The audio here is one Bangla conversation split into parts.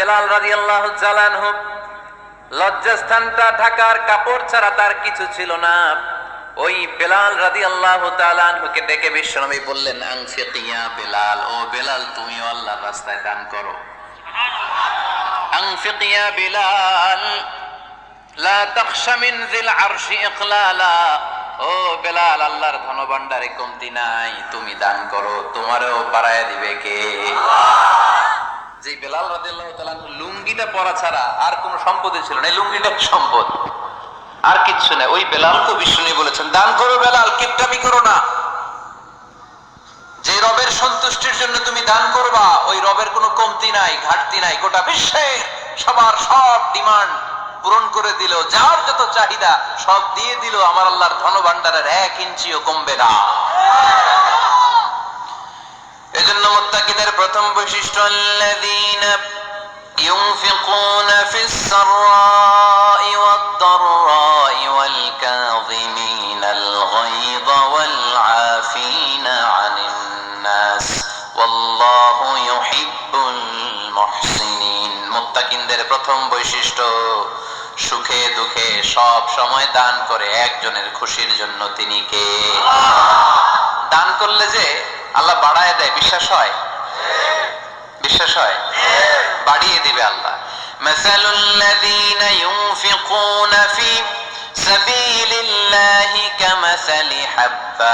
বেলাল রাদিয়াল্লাহু জালানহু লজ্জাস্থানটা ঢাকার কাপড় ছাড়া তার কিছু ছিল না। ওই বেলাল রাদিয়াল্লাহু তাআলা আনহুকে ডেকে বিশ্বনবী বললেন আনফিকিয়া বেলাল, ও বেলাল, তুমিও আল্লাহর রাস্তায় দান করো। বেলাল, লা তাখশা মিন আরশি ইকলালা ও বেলাল, আল্লাহর ধনভাণ্ডারে কমতি নাই, তুমি দান করো, তোমারও বাড়ায় দিবে কে? যে বেলাল রাদিয়াল্লাহু লুঙ্গিটা পরা ছাড়া আর কোনো সম্পদই ছিল না। এই লুঙ্গিটা সম্পদ। আর কিচ্ছু নাই ওই বেলালকে বিষ্ণু বলেছেন, দান করো বেলাল, কিপটামি করো না। যে রবের সন্তুষ্টির জন্য তুমি দান করবা, ওই রবের কোনো কমতি নাই, ঘাটতি নাই। গোটা বিশ্বের সবার সব ডিমান্ড পূরণ করে দিল। যার যত চাহিদা, সব দিয়ে দিল। আমার আল্লাহর ধন ভান্ডারের এক ইঞ্চিও কমবে না। এজন্য মুত্তাকিদের প্রথম বৈশিষ্ট্য আল্লাযীনা ينفقون في السراء والضراء والكاظمين الغيظ والعافين عن الناس والله يحب المحسنين মুত্তাকিনদের প্রথম বৈশিষ্ট্য সুখে দুঃখে সব সময় দান করে একজনের খুশির জন্য তিনি কে দান করলে যে আল্লাহ বাড়ায় দেয় বিশ্বাস হয় বিশ্বাস হয় বাড়িয়ে দিবে আল্লাহ مثل الذين ينفقون في سبيل الله كمثل حبة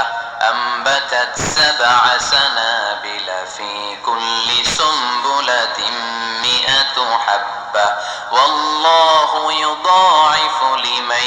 أنبتت سبع سنابل في كل سنبلة مئة حبة والله يضاعف لمن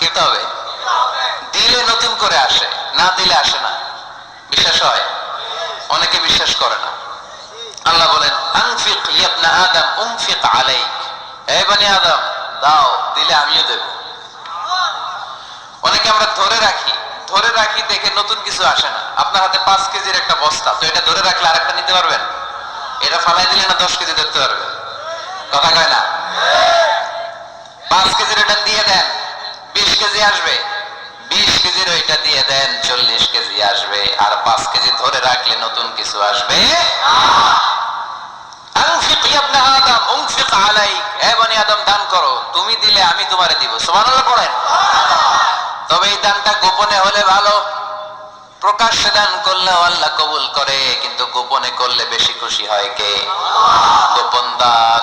খেতে হবে। দিলে নতুন করে আসে, না দিলে আসে না। বিশ্বাস হয়? অনেকে বিশ্বাস করে না। আল্লাহ বলেন, আনফিক ইয়াবনা আদম, উনফিক আলাইক। হে বনি আদম, দাও, দিলে আমিও দেব। অনেকে আমরা ধরে রাখি ধরে রাখি দেখে নতুন কিছু আসে না। আপনার হাতে পাঁচ কেজির একটা বস্তা, তো এটা ধরে রাখলে আরেকটা নিতে পারবেন? এটা ফালাই দিলে না দশ কেজি ধরতে পারবেন? কথা কয় না? পাঁচ কেজির এটা দিয়ে দেন কেজি আসবে। বিশ কেজির ওইটা দিয়ে দেন, চল্লিশ কেজি আসবে। আর পাঁচ কেজি ধরে রাখলে নতুন কিছু আসবে। কবুল করে, কিন্তু গোপনে করলে বেশি খুশি হয় কে? গোপন দান।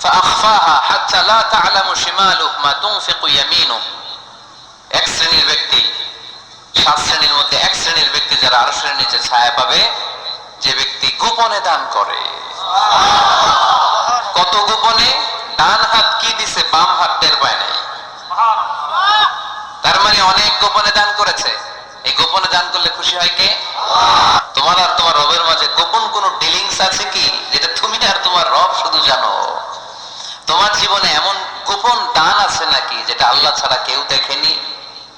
فأخفاها حتى لا تعلم شماله ما تنفق يمينه এক শ্রেণীর ব্যক্তি সাত শ্রেণীর মধ্যে এক শ্রেণীর ব্যক্তি যারা আরো শ্রেণীর নিচে ছায়া পাবে যে ব্যক্তি গোপনে দান করে কত গোপনে ডান হাত কি দিছে বাম হাত টের পায় নাই তার মানে অনেক গোপনে দান করেছে এই গোপনে দান করলে খুশি হয় কে তোমার আর তোমার রবের মাঝে গোপন কোন ডিলিংস আছে কি যেটা তুমি আর তোমার রব শুধু জানো তোমার জীবনে এমন গোপন দান আছে নাকি যেটা আল্লাহ ছাড়া কেউ দেখেনি?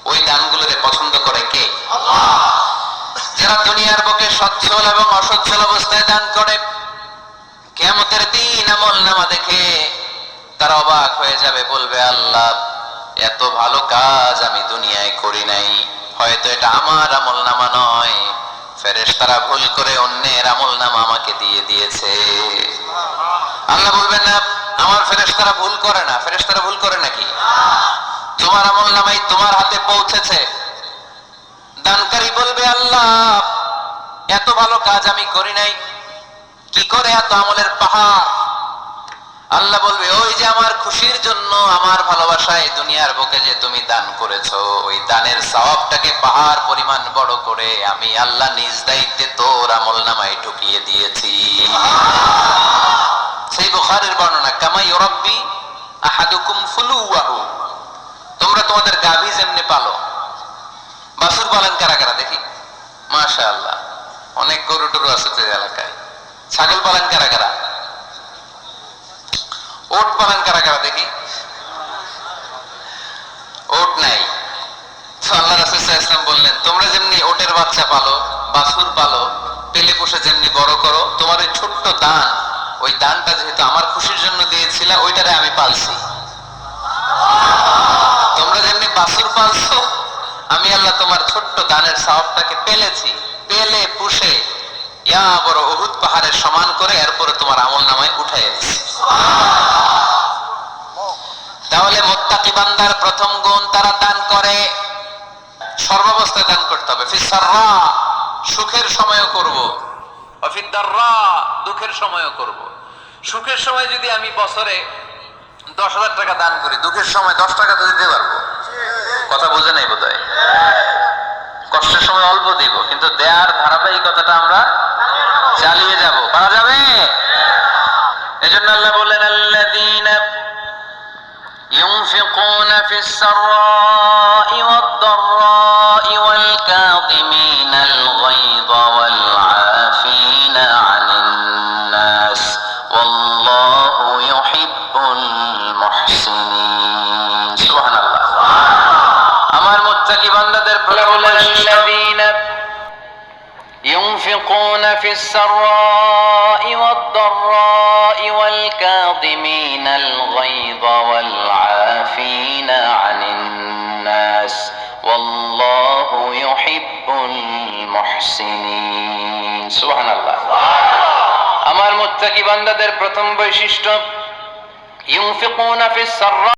ওই দানগুলোরে পছন্দ করে কে? যারা দুনিয়ার বুকে সচ্ছল এবং অসচ্ছল অবস্থায় দান করে কেমতের দিন আমল নামা দেখে তারা অবাক হয়ে যাবে বলবে আল্লাহ এত ভালো কাজ আমি দুনিয়ায় করি নাই। হয়তো এটা আমার আমল নামা নয়। ফেরেশ তারা ভুল করে অন্যের আমল নামা আমাকে দিয়ে দিয়েছে। আল্লাহ বলবেন না আমার ফেরেশতারা ভুল করে না, ফেরেশতারা ভুল করে নাকি? তোমার আমল নামাই তোমার হাতে পৌঁছেছে। দানকারী বলবে, আল্লাহ, এত ভালো কাজ আমি করি নাই। কি করে এত আমলের পাহাড়? আল্লাহ বলবে, ওই যে আমার খুশির জন্য, আমার ভালোবাসায় দুনিয়ার বুকে যে তুমি দান করেছ, ওই দানের সওয়াবটাকে পাহাড় পরিমাণ বড় করে আমি আল্লাহ নিজ দায়িত্বে তোর আমল নামায় ঢুকিয়ে দিয়েছি। বুখারের বর্ণনা কামাই রব্বি আহাদুকুম ফুলুয়াহু তোমরা তোমাদের গাভী যেমনি পালো। বাসুর পালন কারা কারা দেখি? মাশা আল্লাহ অনেক গরু টরু আছে তো এলাকায়। ছাগল পালন কারা কারা? ওট পালন কারা কারা দেখি? ওট নাই। আল্লাহ রাসূল সাল্লাল্লাহু বললেন, তোমরা যেমনি ওটের বাচ্চা পালো, বাছুর পালো পেলে পুষে যেমনি বড় করো, তোমার ওই ছোট্ট দান ওই দানটা যেহেতু আমার খুশির জন্য দিয়েছিলা, ওইটারে আমি পালছি। তোমরা যেমনি বাছুর পালছো, আমি আল্লাহ তোমার ছোট্ট দানের সাহবটাকে পেলেছি। পেলে, পুষে, ইয়া বড় অহুদ পাহাড়ের সমান করে এরপরে তোমার আমল নামায় উঠাই তাহলে মোত্তাকি বান্দার প্রথম গুণ, তারা দান করে। সর্বাবস্থায় দান করতে হবে। সুখের সময়ও করব। অফিদ্দাররা দুঃখের সময়ও করব সুখের সময় যদি আমি বছরে দশ হাজার টাকা দান করি দুঃখের সময় দশ টাকা তো দিতে পারবো কথা বোঝে নাই বোধ কষ্টের সময় অল্প দিব কিন্তু দেয়ার ধারাবাহিকতাটা আমরা চালিয়ে যাব পারা যাবে এজন্য আল্লাহ বললেন আল্লাযীনা ينفقون في السراء والضراء ينفقون في السراء والضراء والكاظمين الغيظ والعافين عن الناس والله يحب المحسنين سبحان الله আমার মুত্তাকি বান্দাদের প্রথম বৈশিষ্ট্য ইউনফিকুনা ফিস সাররা